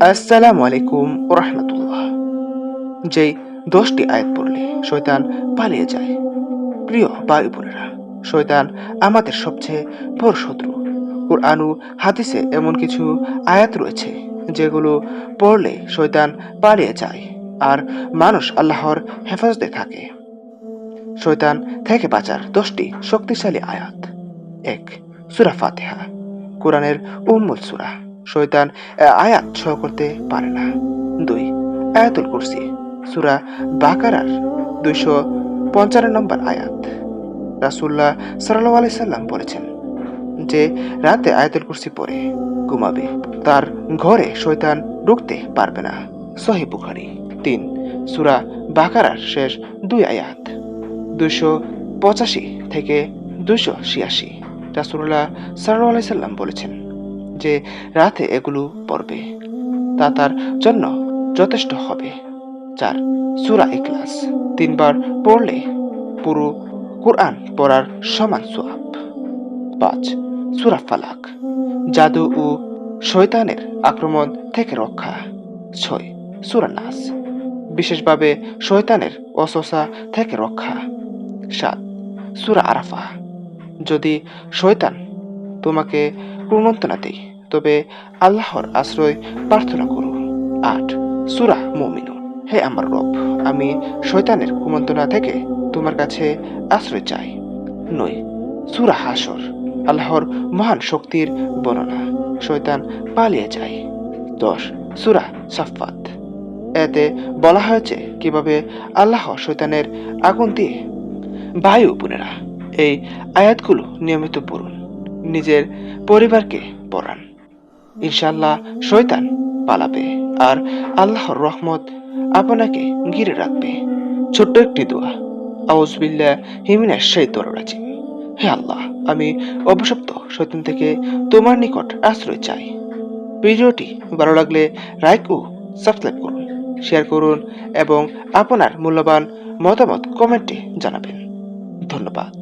আসসালামু আলাইকুম রহমতুল্লাহ যেই দশটি আয়াত পড়লে শয়তান পালিয়ে যায়। প্রিয় ভাই বোনেরা, শয়তান আমাদের সবচেয়ে বড় শত্রু। কুরআনু হাদিসে এমন কিছু আয়াত রয়েছে, যেগুলো পড়লে শয়তান পালিয়ে যায় আর মানুষ আল্লাহর হেফাজতে থাকে। শয়তান থেকে বাঁচার দশটি শক্তিশালী আয়াত। এক, সুরা ফাতেহা, কোরআনের উম্মুল সুরা। শয়তান আয়াত সহ করতে পারে না। দুই, আয়াতুল কুরসি, সুরা বাকারার দুইশো পঞ্চান্ন নম্বর আয়াত। রাসুল্লাহ সাল্লাহ আলি সাল্লাম বলেছেন যে, রাতে আয়াতুল কুরসি পরে ঘুমাবে। তার ঘরে শয়তান ঢুকতে পারবে না। সহি বুখারি। তিন, সুরা বাকারার শেষ দুই আয়াত। দুইশো পঁচাশি থেকে দুইশো ছিয়াশি। রাসুল্লাহ সাল্লাহ আলি সাল্লাম বলেছেন যে রাতে এগুলো পড়বে, তা তার জন্য যথেষ্ট হবে চার সুরা ইখলাস তিনবার পড়লে পুরো কোরআন পড়ার সমান সোয়াব পাঁচ, সুরা ফালাক, জাদু ও শয়তানের আক্রমণ থেকে রক্ষা। ছয়, সুরা নাস, বিশেষভাবে শয়তানের অসসা থেকে রক্ষা। সাত, সুরা আরাফা যদি শয়তান তোমাকে কুমন্ত্রণা দেয় তবে আল্লাহর আশ্রয় প্রার্থনা করুন। আট, সুরা মমিনু হে আমার রব, আমি শয়তানের কুমন্ত্রণা থেকে তোমার কাছে আশ্রয় চাই। নয়, সুরা হাসর আল্লাহর মহান শক্তির বর্ণনা। শয়তান পালিয়ে যায়। দশ, সুরা সাফাত এতে বলা হয়েছে কীভাবে আল্লাহ শৈতানের আগুন দিয়ে বায়ু বোনেরা এই আয়াতগুলো নিয়মিত পড়ুন। নিজের পরিবারকে পড়ান। ইনশাল্লাহ শয়তান পালাবে আর আল্লাহর রহমত আপনাকে ঘিরে রাখবে। ছোট্ট একটি দোয়া। আউজবিল্লা হিমিনা সেই রাজিম। হে আল্লাহ, আমি অভিশপ্ত শৈতান থেকে তোমার নিকট আশ্রয় চাই। ভিডিওটি ভালো লাগলে লাইক ও সাবস্ক্রাইব করুন, শেয়ার করুন এবং আপনার মূল্যবান মতামত কমেন্টে জানাবেন। ধন্যবাদ।